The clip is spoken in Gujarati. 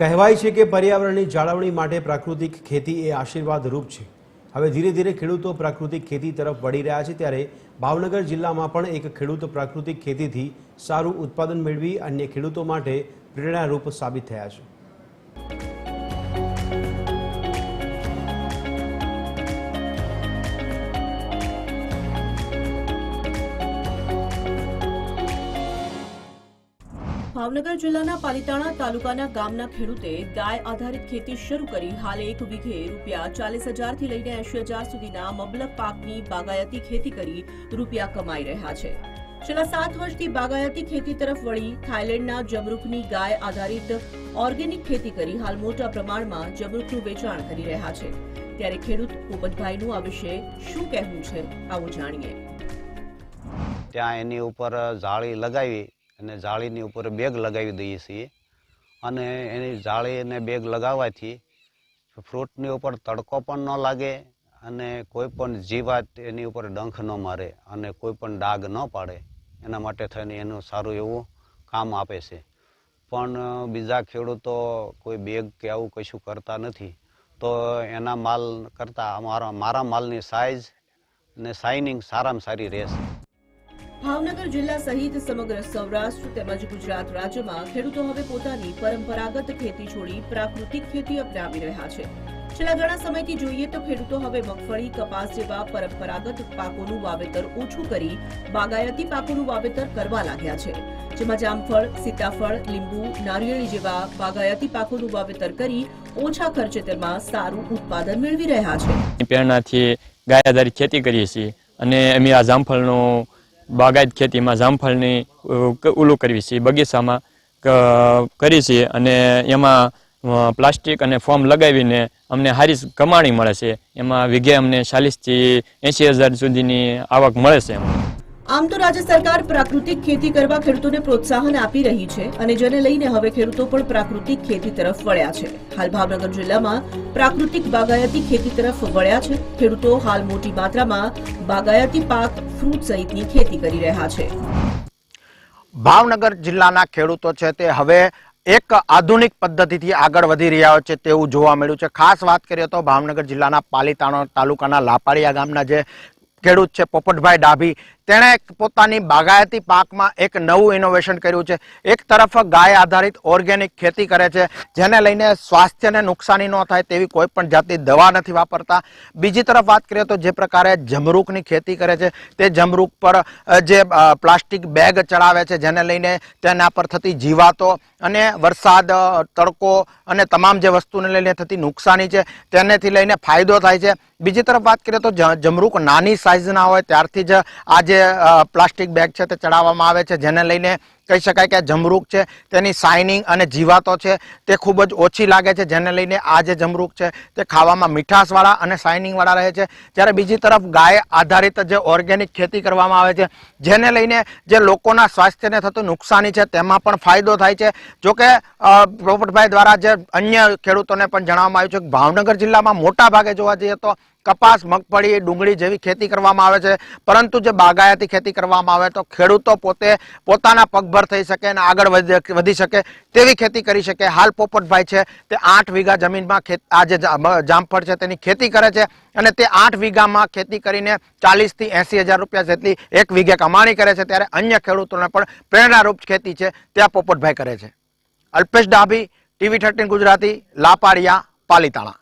કહેવાય છે કે પર્યાવરણની જાળવણી માટે પ્રાકૃતિક ખેતી એ આશીર્વાદ રૂપ છે. હવે ધીરે ધીરે ખેડૂતો પ્રાકૃતિક ખેતી તરફ વળી રહ્યા છે ત્યારે ભાવનગર જિલ્લામાં પણ એક ખેડૂત પ્રાકૃતિક ખેતીથી સારું ઉત્પાદન મેળવી અન્ય ખેડૂતો માટે પ્રેરણારૂપ સાબિત થયા છે. ભાવનગર જિલ્લાના પાલિતાણા તાલુકાના ગામના ખેડૂતે ગાય આધારિત ખેતી શરૂ કરી હાલ એક વીઘે રૂપિયા ચાલીસ હજારથી લઈને એંશી હજાર સુધીના મબલક પાકની બાગાયતી ખેતી કરી રૂપિયા કમાઈ રહ્યા છે. છેલ્લા સાત વર્ષથી બાગાયતી ખેતી તરફ વળી થાઇલેન્ડના જમરૂખની ગાય આધારિત ઓર્ગેનિક ખેતી કરી હાલ મોટા પ્રમાણમાં જમરૂખનું વેચાણ કરી રહ્યા છે. ત્યારે ખેડૂત પોપટભાઈનું આ વિશે શું કહેવું છે, આવું જાણીએ. ત્યાં એની ઉપર જાળી લગાવી અને જાળીની ઉપર બેગ લગાવી દઈએ છીએ. અને એની જાળી અને બેગ લગાવવાથી ફ્રૂટની ઉપર તડકો પણ ન લાગે અને કોઈ પણ જીવાત એની ઉપર ડંખ ન મારે અને કોઈ પણ ડાઘ ન પાડે. એના માટે થઈને એનું સારું એવું કામ આપે છે. પણ બીજા ખેડૂતો કોઈ બેગ કે આવું કશું કરતા નથી. તો એના માલ કરતાં અમારા, મારા માલની સાઇઝ ને શાઇનિંગ સારામાં સારી રહેશે. ભાવનગર જિલ્લા સહિત સમગ્ર સૌરાષ્ટ્ર તેમજ ગુજરાત રાજ્યમાં ખેડૂતો હવે પોતાની પરંપરાગત ખેતી છોડી પ્રાકૃતિક ખેતી અપનાવી રહ્યા છે. છેલ્લા ઘણા સમયથી જોઈએ તો ખેડૂતો હવે મગફળી, કપાસ જેવા પરંપરાગત પાકોનું વાવેતર ઓછું કરી બાગાયતી પાકોનું વાવેતર કરવા લાગ્યા છે. જેમાં જામફળ, સીતાફળ, લીંબુ, નારિયેળી જેવા બાગાયતી પાકોનું વાવેતર કરી ઓછા ખર્ચે તેમાં સારું ઉત્પાદન મેળવી રહ્યા છે. પ્રેરણાથી ગાય આધારિત ખેતી કરીએ છીએ અને અમે આ જામફળનું બાગાયત ખેતીમાં જામફળની ઓલું કરવી છીએ બગીચામાં કરી છીએ અને એમાં પ્લાસ્ટિક અને ફોર્મ લગાવીને અમને સારી કમાણી મળે છે. એમાં વીઘે અમને ચાલીસથી એંશી હજાર સુધીની આવક મળે છે એમાં. આમ તો રાજ્ય સરકાર પ્રાકૃતિક ખેતી કરવા ખેડૂતોને પ્રોત્સાહન આપી રહી છે અને જેને લઈને હવે ખેડૂતો પણ પ્રાકૃતિક ખેતી તરફ વળ્યા છે. હાલ ભાવનગર જિલ્લામાં પ્રાકૃતિક બાગાયતી ખેતી તરફ વળ્યા છે. ખેડૂતો હાલ મોટી માત્રામાં બાગાયતી પાક, ફ્રૂટ સહિતની ખેતી કરી રહ્યા છે. ભાવનગર જિલ્લાના ખેડૂતો છે તે હવે એક આધુનિક પદ્ધતિથી આગળ વધી રહ્યા છે તેવું જોવા મળ્યું છે. ખાસ વાત કરીએ તો ભાવનગર જિલ્લાના પાલીતાણા તાલુકાના લાપાડિયા ગામના જે ખેડૂત છે પોપટભાઈ ડાભી તેણે પોતાની બાગાયતી પાકમાં એક નવું ઇનોવેશન કર્યું છે. એક તરફ ગાય આધારિત ઓર્ગેનિક ખેતી કરે છે, જેને લઈને સ્વાસ્થ્યને નુકસાની ન થાય તેવી કોઈ પણ જાતની દવા નથી વાપરતા. બીજી તરફ વાત કરીએ તો જે પ્રકારે જમરૂકની ખેતી કરે છે, તે જમરૂક પર જે પ્લાસ્ટિક બેગ ચડાવે છે, જેને લઈને તેના પર થતી જીવાતો અને વરસાદ તડકો અને તમામ જે વસ્તુને લઈને થતી નુકસાની છે, તેનેથી લઈને ફાયદો થાય છે. બીજી તરફ વાત કરીએ તો જમરૂક નાની સાઇઝના હોય, ત્યારથી જ આ જે પ્લાસ્ટિક બેગ છે તે ચડાવવામાં આવે છે જેને લઈને કહી શકાય કે જમરૂખ છે, તેની શાઇનિંગ અને જીવાતો છે, તે ખૂબ જ ઓછી લાગે છે, જેને લઈને આ જે જમરૂક છે, તે ખાવામાં મીઠાશવાળા અને શાઇનિંગવાળા રહે છે. જ્યારે બીજી તરફ ગાય આધારિત જે ઓર્ગેનિક ખેતી કરવામાં આવે છે, જેને લઈને જે લોકોના સ્વાસ્થ્યને થતું નુકસાની છે, તેમાં પણ ફાયદો થાય છે. જોકે પોપટભાઈ દ્વારા જે અન્ય ખેડૂતોને પણ જણાવવામાં આવ્યું છે કે ભાવનગર જિલ્લામાં મોટા ભાગે જોવા જઈએ તો કપાસ, મગફળી, ડુંગળી જેવી ખેતી કરવામાં આવે છે. પરંતુ જે બાગાયતી ખેતી કરવામાં આવે તો ખેડૂતો પોતે પોતાના પગભર થઈ શકે અને આગળ વધી વધી શકે તેવી ખેતી કરી શકે. હાલ પોપટભાઈ છે, તે આઠ વીઘા જમીનમાં ખેત, આ જે જામફળ છે તેની ખેતી કરે છે અને તે આઠ વીઘામાં ખેતી કરીને ચાલીસથી એંસી હજાર રૂપિયા જેટલી એક વીઘે કમાણી કરે છે. ત્યારે અન્ય ખેડૂતોને પણ પ્રેરણારૂપ ખેતી છે ત્યાં પોપટભાઈ કરે છે. Alpesh Dabhi, TV thirteen Gujarati Lapadiya Palitana.